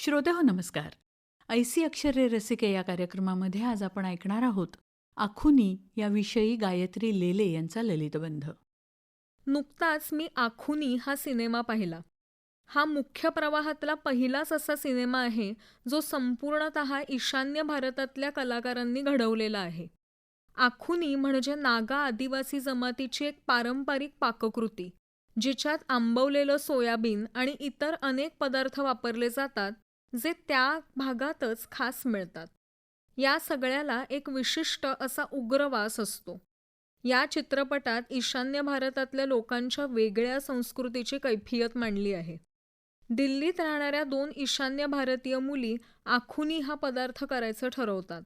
श्रोते हो नमस्कार. ऐसी अक्षरे रसिके या कार्यक्रमामध्ये आज आपण ऐकणार आहोत आखुनी याविषयी गायत्री लेले यांचा ललितबंध नुकताच मी आखुनी हा सिनेमा पाहिला. हा मुख्य प्रवाहातला पहिलाच असा सिनेमा आहे जो संपूर्णत ईशान्य भारतातल्या कलाकारांनी घडवलेला आहे. आखुनी म्हणजे नागा आदिवासी जमातीची एक पारंपरिक पाककृती जिच्यात आंबवलेलं सोयाबीन आणि इतर अनेक पदार्थ वापरले जातात जे त्या भागातच खास मिळतात. या सगळ्याला एक विशिष्ट असा उग्रवास असतो. या चित्रपटात ईशान्य भारतातल्या लोकांच्या वेगळ्या संस्कृतीची कैफियत मांडली आहे. दिल्लीत राहणाऱ्या दोन ईशान्य भारतीय मुली आखुनी हा पदार्थ करायचं ठरवतात.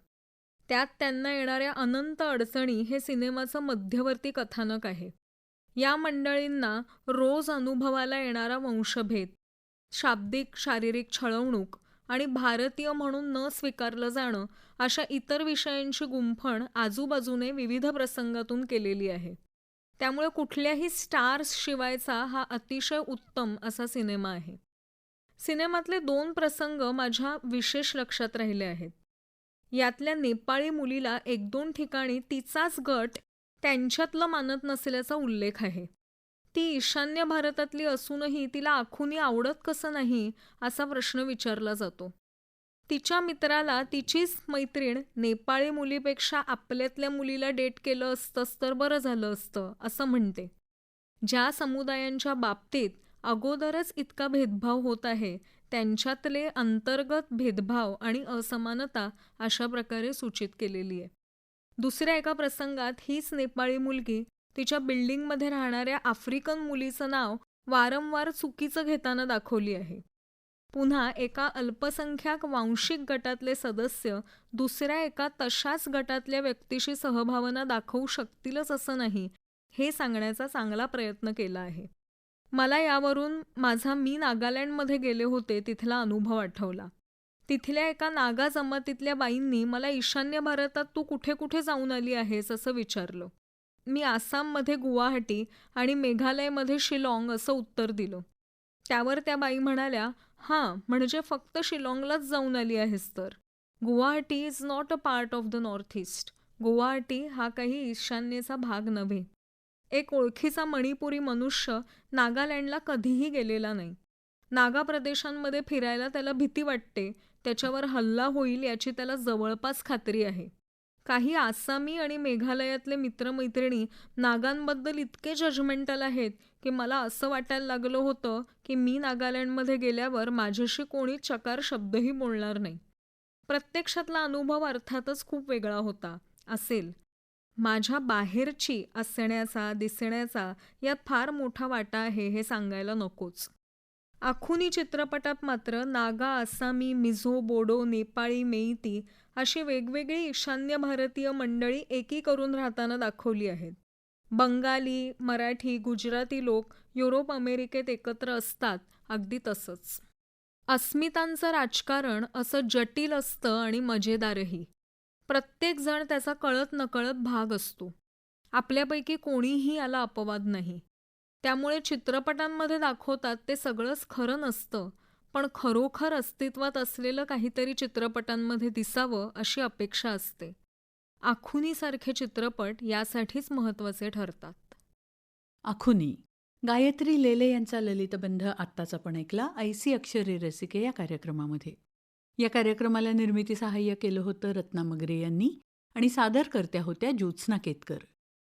त्यात त्यांना येणाऱ्या अनंत अडचणी हे सिनेमाचं मध्यवर्ती कथानक आहे. या मंडळींना रोज अनुभवाला येणारा वंशभेद शाब्दिक शारीरिक छळवणूक आणि भारतीय म्हणून न स्वीकारलं जाणं अशा इतर विषयांची गुंफण आजूबाजूने विविध प्रसंगातून केलेली आहे. त्यामुळे कुठल्याही स्टार्स शिवायचा हा अतिशय उत्तम असा सिनेमा आहे. सिनेमातले दोन प्रसंग माझ्या विशेष लक्षात राहिले आहेत. यातल्या नेपाळी मुलीला एक दोन ठिकाणी तिचाच गट त्यांच्यातलं मानत नसल्याचा उल्लेख आहे. ती ईशान्य भारतातली असूनही तिला आखूनी आवडत कसं नाही असा प्रश्न विचारला जातो. तिच्या मित्राला तिचीच मैत्रीण नेपाळी मुलीपेक्षा आपल्यातल्या मुलीला डेट केलं असतंच तर बरं झालं असतं असं म्हणते. ज्या समुदायांच्या बाबतीत अगोदरच इतका भेदभाव होत आहे त्यांच्यातले अंतर्गत भेदभाव आणि असमानता अशा प्रकारे सूचित केलेली आहे. दुसऱ्या एका प्रसंगात हीच नेपाळी मुलगी तिच्या बिल्डिंगमध्ये राहणाऱ्या आफ्रिकन मुलीचं नाव वारंवार चुकीचं घेताना दाखवली आहे. पुन्हा एका अल्पसंख्याक वांशिक गटातले सदस्य दुसऱ्या एका तशाच गटातल्या व्यक्तीशी सहभावना दाखवू शकतीलच असं नाही हे सांगण्याचा चांगला प्रयत्न केला आहे. मला यावरून माझा मी नागालँडमध्ये गेले होते तिथला अनुभव आठवला. तिथल्या एका नागा जमातीतल्या बाईंनी मला ईशान्य भारतात तू कुठे कुठे जाऊन आली आहेस असं विचारलं. मी आसाममध्ये गुवाहाटी आणि मेघालयमध्ये शिलाँग असं उत्तर दिलं. त्यावर त्या बाई म्हणाल्या हां म्हणजे फक्त शिलाँगलाच जाऊन आली आहेस तर. Guwahati is not a part of the north east Guwahati हा काही ईशान्येचा भाग नव्हे. एक ओळखीचा मणिपुरी मनुष्य नागालँडला कधीही गेलेला नाही. नागा प्रदेशांमध्ये फिरायला त्याला भीती वाटते. त्याच्यावर हल्ला होईल याची त्याला जवळपास खात्री आहे. काही आसामी आणि मेघालयातले मित्रमैत्रिणी नागांबद्दल इतके जजमेंटल आहेत की मला असं वाटायला लागलं होतं की मी नागालँडमध्ये गेल्यावर माझ्याशी कोणी चकार शब्दही बोलणार नाही. प्रत्यक्षातला अनुभव अर्थातच खूप वेगळा होता. असेल. माझ्या बाहेरची असण्याचा दिसण्याचा यात फार मोठा वाटा आहे हे सांगायला नकोच. आखुनी चित्रपटात मात्र नागा आसामी मिझो बोडो नेपाळी मेईती अशी वेगवेगळी ईशान्य भारतीय मंडळी एकी करून राहताना दाखवली आहेत. बंगाली मराठी गुजराती लोक युरोप अमेरिकेत एकत्र असतात अगदी तसंच. अस्मितांचं राजकारण असं जटिल असतं आणि मजेदारही. प्रत्येकजण त्याचा कळत नकळत भाग असतो. आपल्यापैकी कोणीही याला अपवाद नाही. त्यामुळे चित्रपटांमध्ये दाखवतात ते सगळंच खरं नसतं. पण खरोखर अस्तित्वात असलेलं काहीतरी चित्रपटांमध्ये दिसावं अशी अपेक्षा असते. आखुनीसारखे चित्रपट यासाठीच महत्त्वाचे ठरतात. आखुनी. गायत्री लेले यांचा ललितबंध आत्ताच आपण ऐकला. ऐसी अक्षरे रसिके या कार्यक्रमामध्ये. या कार्यक्रमाला निर्मिती सहाय्य केलं होतं रत्ना मगरे यांनी आणि सादरकर्त्या होत्या ज्योत्स्ना केतकर.